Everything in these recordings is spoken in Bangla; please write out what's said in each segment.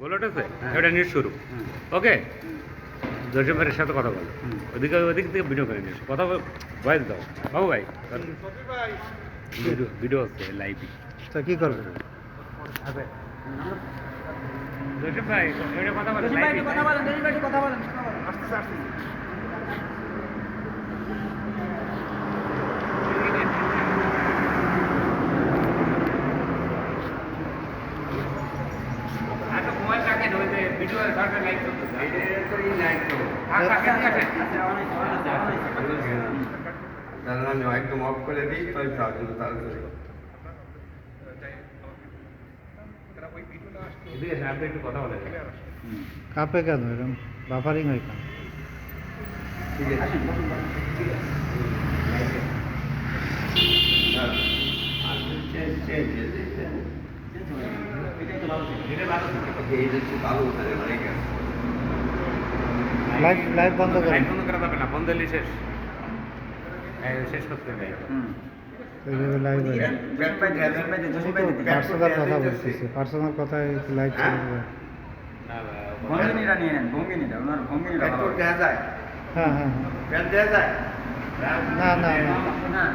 গোল উঠেছে? হ্যাঁ। এটা নিউজ শুরু। ওকে? জসিম ভাইয়ের সাথে কথা বলো। ওদিক ওদিকে ওদিক থেকে ভিডিও করে নিস কথা বল ভয়েস দাও। বাবু ভাই ভিডিও ভিডিও হচ্ছে লাইভ তা কি করবে? জসিম ভাই কথা বলো জসিম ভাই live একটু এ। কথা বলেন কথা বলেন আচ্ছা, মোবাইল রাখেন, ওই যে ভিডিও সরকার লাইভ চলতেছে। আমি একদম অফ করে দিই তাই। কাঁপে কেন এরকম বাফারিং হয় কেন ঠিক আছে এটা ভালো ছিল। এই হচ্ছে ভালো ওখানে অনেক আছে লাইভ লাইভ বন্ধ করেন। লাইভ বন্ধ করা যাবে না, বন্ধ হলেই শেষ। এই শেষ করতে হবে। হুম। এইভাবে লাইভ হয়। পার্সোনাল কথা বলতেছে। পার্সোনাল কথা লাইভ চলে যাবে ভঙ্গিনীরা নিয়ে নেন ওনার ভঙ্গিনীরা ভালো। দেওয়া যায়। হ্যাঁ হ্যাঁ ফ্যান দেওয়া যায়। না না না। না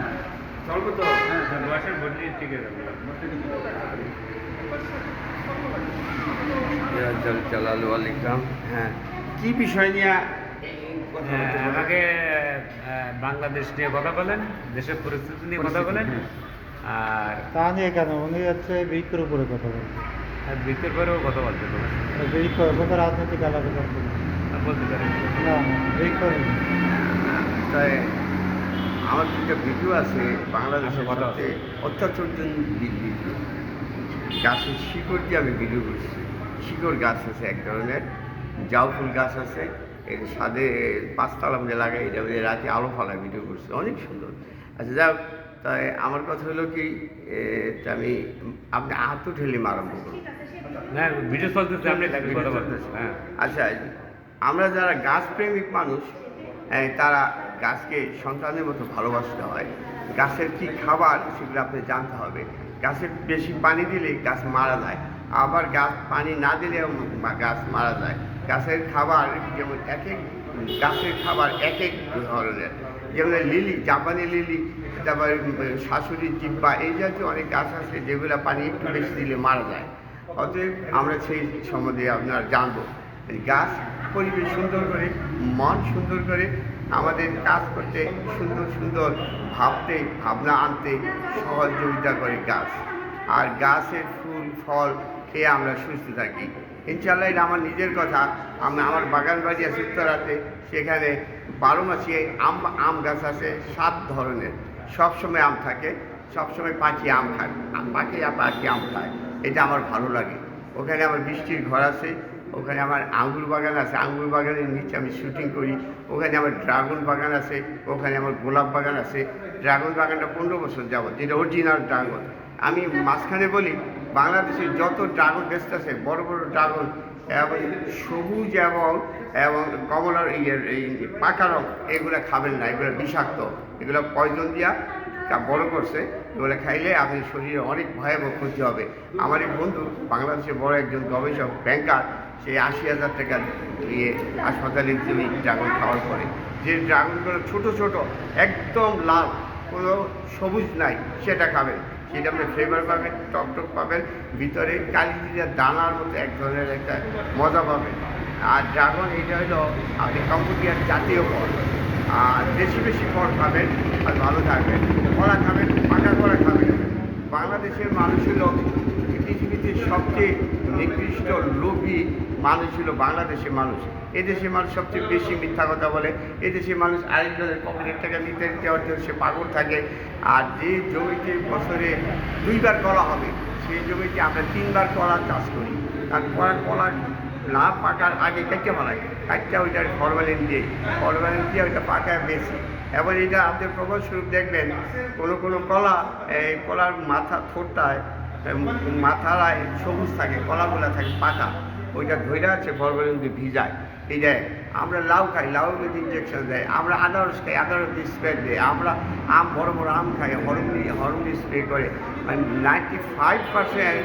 চলবো তো। হ্যাঁ না, বয়সের বদলি ঠিক আছে চালালু আলাইকাম হ্যাঁ। কি বিষয় নিয়ে কথা হ্যাঁ, বলেন? আমাকে বাংলাদেশ নিয়ে কথা বলেন দেশের পরিস্থিতি নিয়ে কথা বলেন আর তা নিয়ে কেন? উনি হচ্ছে বৃক্ষের উপরে কথা বলছে আর বৃত্তের পরেও কথা বলতে পারেন। বৃক্ষ কোনো রাজনৈতিক আলাদা করতে বলতে পারেন। না বৃক্ষ তাই আমার দুটো ভিডিও আছে বাংলাদেশের আচ্ছা। সবচেয়ে অত্যাচার্য ভিডিও। গাছের শিকড় দিয়ে আমি ভিডিও করছি। শিকড় গাছ আছে এক ধরনের। জাউ ফুল গাছ আছে এর সাদে পাঁচতলা মধ্যে লাগাই এটা রাতে আলো ফালায় ভিডিও করছে। অনেক সুন্দর। আচ্ছা যাক তাই আমার কথা হলো কি আমি আপনি হাত ঠেলে আরম্ভ করুন। হ্যাঁ। আচ্ছা আমরা যারা গাছ প্রেমিক মানুষ তারা গাছকে সন্তানের মতো ভালোবাসতে হয়। গাছের কি খাবার সেগুলো আপনি জানতে হবে। গাছের বেশি পানি দিলে গাছ মারা যায়। আবার গাছ পানি না দিলেও গাছ মারা যায়। গাছের খাবার, যেমন এক এক গাছের খাবার এক এক ধরনের। যেমন লিলি, জাপানি লিলি, তারপর শাশুড়ি জিব্বা, এই জাতীয় অনেক গাছ আছে যেগুলো পানি একটু বেশি দিলে মারা যায়। অতএব আমরা সেই সম্বন্ধে আপনার জানব। গাছ পরিবেশ সুন্দর করে, মন সুন্দর করে, আমাদের কাজ করতে সুন্দর সুন্দর ভাবতে, ভাবনা আনতে সহযোগিতা করে গাছ। আর গাছের ফুল, ফল খেয়ে আমরা সুস্থ থাকি। ইনশাল্লাহ এটা আমার নিজের কথা। আমি আমার বাগান বাড়ি আছে উত্তরাতে সেখানে বারো মাসে আম আম গাছ আছে, সাত ধরনের। সব সময় আম থাকে, সবসময় পাখি আম খায়। আম পাখি পাখি আম খায়। এটা আমার ভালো লাগে। ওখানে আমার বৃষ্টির ঘর আছে, ওখানে আমার আঙ্গুর বাগান আছে। আঙ্গুর বাগানের নিচে আমি শুটিং করি। ওখানে আমার ড্রাগন বাগান আছে, ওখানে আমার গোলাপ বাগান আছে। ড্রাগন বাগানটা পনেরো বছর যাবত, যেটা অরিজিনাল ড্রাগন। আমি মাঝখানে বলি বাংলাদেশের যত ড্রাগন গাছ আছে, বড় বড় ড্রাগন এবং সবুজ এবং এবং কমলার ইয়ের এই পাকা রং, এগুলো খাবেন না, এগুলো বিষাক্ত। এগুলো পয়জন দিয়া তা বড় করছে, এগুলো খাইলে আপনার শরীরে অনেক ভয়াবহ ক্ষতি হবে। আমার এক বন্ধু, বাংলাদেশের বড় একজন গবেষক ব্যাংকার সে আশি হাজার টাকা দিয়ে হাসপাতালে জমি ড্রাগন খাওয়ার পরে, যে ড্রাগনগুলো ছোট ছোট, একদম লাল, কোনো সবুজ নাই, সেটা খাবেন। সেটা আপনি ফ্লেভার পাবেন, টক টক পাবেন, ভিতরে কালি দিয়ে দানার মতো এক ধরনের একটা মজা পাবেন। আর ড্রাগন এটা হলো আপনি কম্বোডিয়ার জাতীয় ফল। আর বেশি বেশি ফল খাবেন আর ভালো থাকবেন। কলা খাবেন, পাকা কলা খাবেন। বাংলাদেশের মানুষ হলো পৃথিবীতে সবচেয়ে নিকৃষ্ট লোভী মানুষ হলো বাংলাদেশের মানুষ। এদেশের মানুষ সবচেয়ে বেশি মিথ্যা কথা বলে। এদেশের মানুষ আরেকজনের পকেটের টাকা নিতে দেওয়ার জন্য সে পাগল থাকে। আর যে জমিতে বছরে দুইবার কলা হবে, সেই জমিতে আমরা তিনবার কলা চাষ করি। আর কলা কলা না পাকার আগে কেটে বানাই কাটটা ওইটার ফরমালিন দিয়ে। ফরমালিন দিয়ে ওইটা পাকায় বেশি। এবার এটা আপনি প্রবলস্বরূপ দেখবেন, কোনো কোনো কলা, এই কলার মাথা ঠোঁটটায়, মাথায় সবুজ থাকে, কলাগুলা থাকে পাকা। ওইটা ধৈর্য আছে, ফরমালিন দিয়ে ভিজায়। এই দেয় আমরা লাউ খাই, লাউ যদি ইঞ্জেকশন দেয়, আমরা আনারস খাই, আনারস দিয়ে স্প্রে দেয়, আমরা আম, বড় বড় আম খাই হরমনি হরমনি স্প্রে করে মানে নাইনটি ফাইভ পার্সেন্ট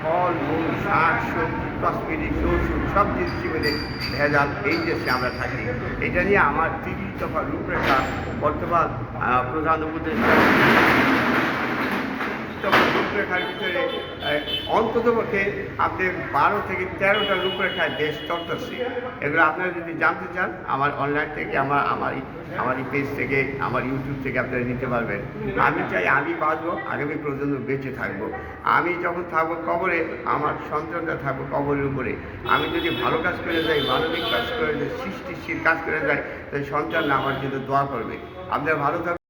ফল, মূল, শাক, সবজি কসমেটিক্স ওষুধ সব জিনিসই মিলে ভেজাল, এই দেশে আমরা থাকি। এটা নিয়ে আমার তিরিশ দফা রূপরেখা বর্তমান প্রধান উপদেষ্টা। তখন রূপরেখার ভিতরে বারো থেকে তেরোটা রূপরেখায় দেশ চলতেছে। এগুলো আপনারা যদি জানতে চান, আমার অনলাইন থেকে, আমার আমার আমার পেজ থেকে, আমার ইউটিউব থেকে আপনারা নিতে পারবেন। আমি চাই আমি বাঁচবো, আগামী প্রজন্ম বেঁচে থাকব। আমি যখন থাকব কবরে, আমার সন্তানটা থাকব কবরের উপরে। আমি যদি ভালো কাজ করে যাই, মানবিক কাজ করে যাই, সৃষ্টিশীল কাজ করে যাই তাই সন্তানরা আমার জন্য দোয়া করবে। আপনারা ভালো থাকবেন